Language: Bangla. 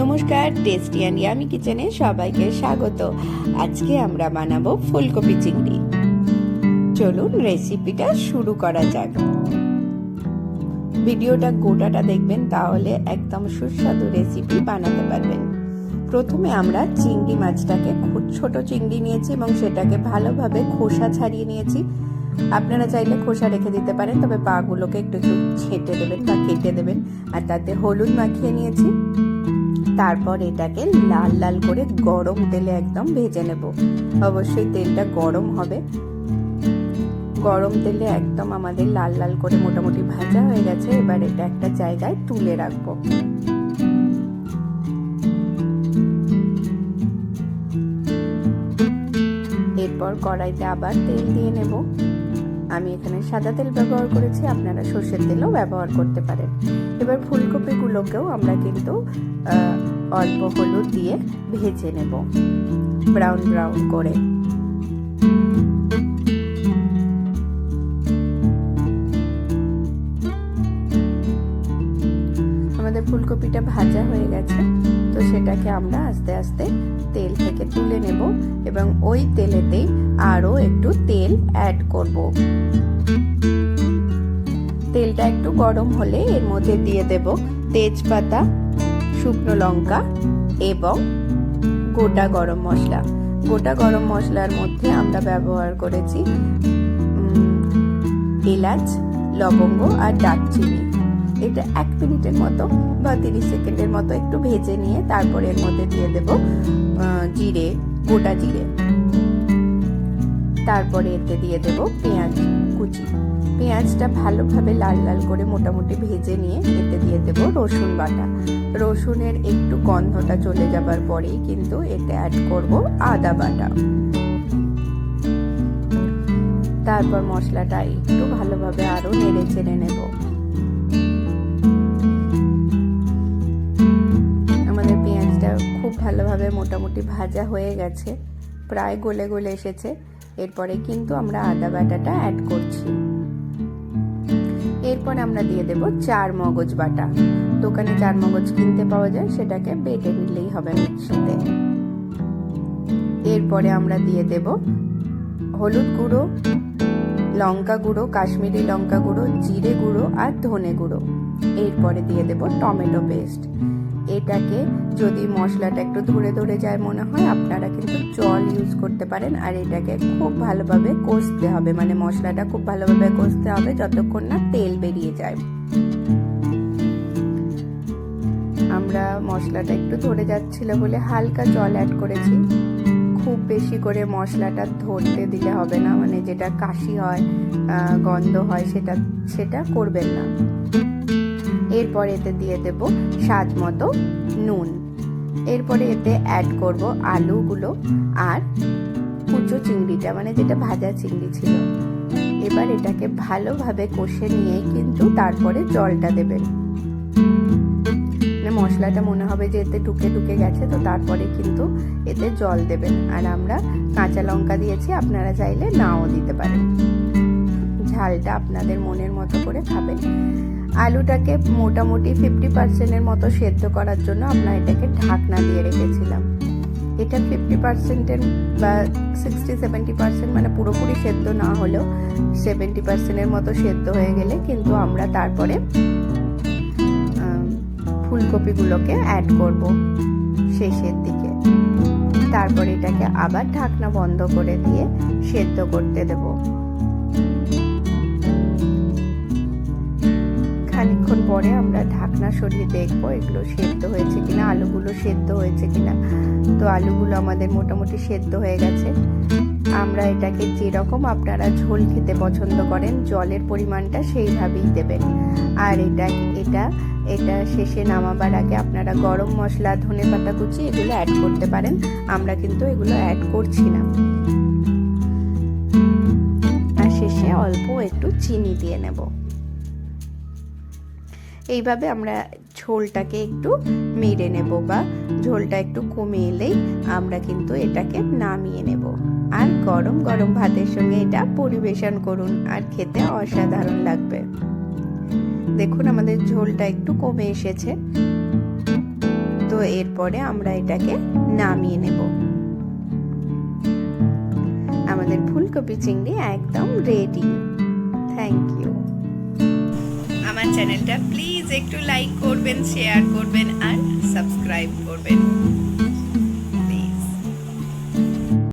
নমস্কার, টেস্টি অ্যান্ড ইয়ামি কিচেনে সবাইকে স্বাগত। আজকে আমরা বানাবো ফুলকপি চিংড়ি। চলুন রেসিপিটা শুরু করা যাক। ভিডিওটা গোটাটা দেখবেন, তাহলে একদম সুস্বাদু রেসিপি বানাতে পারবেন। প্রথমে আমরা চিংড়ি মাছটাকে খুব ছোট চিংড়ি নিয়েছি এবং সেটাকে ভালোভাবে খোসা ছাড়িয়ে নিয়েছি। আপনারা চাইলে খোসা রেখে দিতে পারেন, তবে পাগুলোকে একটু একটু ছেঁটে দেবেন বা কেটে দেবেন, আর তাতে হলুদ মাখিয়ে নিয়েছি। তারপর এটাকে লাল লাল করে গরম তেলে একদম ভেজে নেব। অবশ্যই তেলটা গরম হবে। গরম তেলে একদম আমাদের লাল লাল করে মোটামুটি ভাজা হয়ে গেছে। এবার এটা একটা জায়গায় তুলে রাখব। এরপর কড়াইতে আবার তেল দিয়ে নেব। আমি এখানে সাদা তেল ব্যবহার করেছি, আপনারা সর্ষের তেলও ব্যবহার করতে পারেন। এবার ফুলকপিগুলোকেও আমরা কিন্তু অল্প হলুদ দিয়ে ভেজে নেব, ব্রাউন ব্রাউন করে। আমাদের ফুলকপিটা ভাজা হয়ে গেছে, তো সেটাকে আমরা আস্তে আস্তে তেল থেকে তুলে নেব এবং ওই তেলেতেই আরও একটু তেল অ্যাড করব। তেলটা একটু গরম হলে এর মধ্যে দিয়ে দেব তেজপাতা, শুকনো লঙ্কা এবং গোটা গরম মশলা। গোটা গরম মশলার মধ্যে আমরা ব্যবহার করেছি এলাচ, লবঙ্গ আর দারচিনি। এটা এক মিনিটের মতো বা তিরিশ সেকেন্ডের মতো একটু ভেজে নিয়ে তারপরে এর মধ্যে দিয়ে দেব জিরে, গোটা জিরে। তারপরে এতে দিয়ে দেব পেঁয়াজ কুচি। পেঁয়াজটা ভালোভাবে লাল লাল করে মোটামুটি ভেজে নিয়ে এতে দিয়ে দেব রসুন বাটা। রসুনের একটু গন্ধটা চলে যাবার পরেই কিন্তু এতে অ্যাড করব আদা বাটা। তারপর মশলাটা একটু ভালোভাবে আরও নেড়ে চেড়ে নেব। আমাদের পেঁয়াজটা খুব ভালোভাবে মোটামুটি ভাজা হয়ে গেছে, প্রায় গলে গলে এসেছে। এরপরে কিন্তু আমরা আদা বাটাটা অ্যাড করছি। এরপর আমরা দিয়ে দেব চার মগজ বাটা। দোকানে চার মগজ কিনতে পাওয়া যায়, সেটাকে বেটে নিলেই হবে মিক্সিতে। এরপরে আমরা দিয়ে দেব হলুদ গুঁড়ো, লঙ্কা গুঁড়ো, কাশ্মীরি লঙ্কা গুঁড়ো, জিরে গুঁড়ো আর ধনে গুঁড়ো। এরপরে দিয়ে দেব টমেটো পেস্ট। এটাকে যদি মশলাটা একটু ধরে ধরে যায় মনে হয়, আপনারা কিন্তু জল ইউজ করতে পারেন। আর এটাকে খুব ভালোভাবে কষতে হবে। মানে মশলাটা খুব ভালোভাবে কষতে হবে যতক্ষণ না তেল বেরিয়ে যায়। আমরা মশলাটা একটু ধরে যাচ্ছিল বলে হালকা জল অ্যাড করেছি। খুব বেশি করে মশলাটা ধরতে দিলে হবে না। মানে যেটা কাশি হয় গন্ধ হয়, সেটা সেটা করবেন না। এরপর এতে দিয়ে দেব স্বাদ মতো নুন। এরপরে এতে অ্যাড করব আলুগুলো আর কুচো চিংড়িটা মানে যেটা ভাজা চিংড়ি ছিল। এবার এটাকে ভালোভাবে কষে নিয়ে কিন্তু তারপরে জলটা দেবেন। মানে মশলাটা মনে হবে যে এতে ঢুকে ঢুকে গেছে, তো তারপরে কিন্তু এতে জল দেবেন। আর আমরা কাঁচা লঙ্কা দিয়েছি, আপনারা চাইলে নাও দিতে পারেন। ঝালটা আপনাদের মনের মতো করে খাবেন। আলুটাকে মোটামুটি ফিফটি পার্সেন্টের মতো সেদ্ধ করার জন্য আমরা এটাকে ঢাকনা দিয়ে রেখেছিলাম। এটা ফিফটি পার্সেন্টের বা সিক্সটি সেভেন্টি পার্সেন্ট মানে পুরোপুরি সেদ্ধ না হলেও সেভেন্টি পার্সেন্টের মতো সেদ্ধ হয়ে গেলে কিন্তু আমরা তারপরে ফুলকপিগুলোকে অ্যাড করব শেষের দিকে। তারপর এটাকে আবার ঢাকনা বন্ধ করে দিয়ে সেদ্ধ করতে দেবো। পরে আমরা ঢাকনা সরিয়ে দেখব এগুলো সেদ্ধ হয়েছে কিনা, আলুগুলো সেদ্ধ হয়েছে কিনা। তো আলুগুলো আমাদের মোটামুটি সেদ্ধ হয়ে গেছে। আমরা এটাকে যেরকম আপনারা ঝোল খেতে পছন্দ করেন, জলের পরিমাণটা সেইভাবেই দেবেন। আর এটা এটা এটা শেষে নামাবার আগে আপনারা গরম মশলা, ধনে পাতা কুচি এগুলো অ্যাড করতে পারেন। আমরা কিন্তু এগুলো অ্যাড করছি না। আর শেষে অল্প একটু চিনি দিয়ে নেব। এইভাবে আমরা ঝোলটাকে একটু মেরে নেব বা ঝোলটা একটু কমে এলেই আমরা কিন্তু এটাকে নামিয়ে নেব। আর গরম গরম ভাতের সঙ্গে এটা পরিবেশন করুন, আর খেতে অসাধারণ লাগবে। দেখুন আমাদের ঝোলটা একটু কমে এসেছে। তো এরপরে আমরা এটাকে নামিয়ে নেব। আমাদের ফুলকপি চিংড়ি একদম রেডি থ্যাংক ইউ আমার চ্যানেলটা প্লিজ একটু লাইক করবেন শেয়ার করবেন আর সাবস্ক্রাইব করবেন।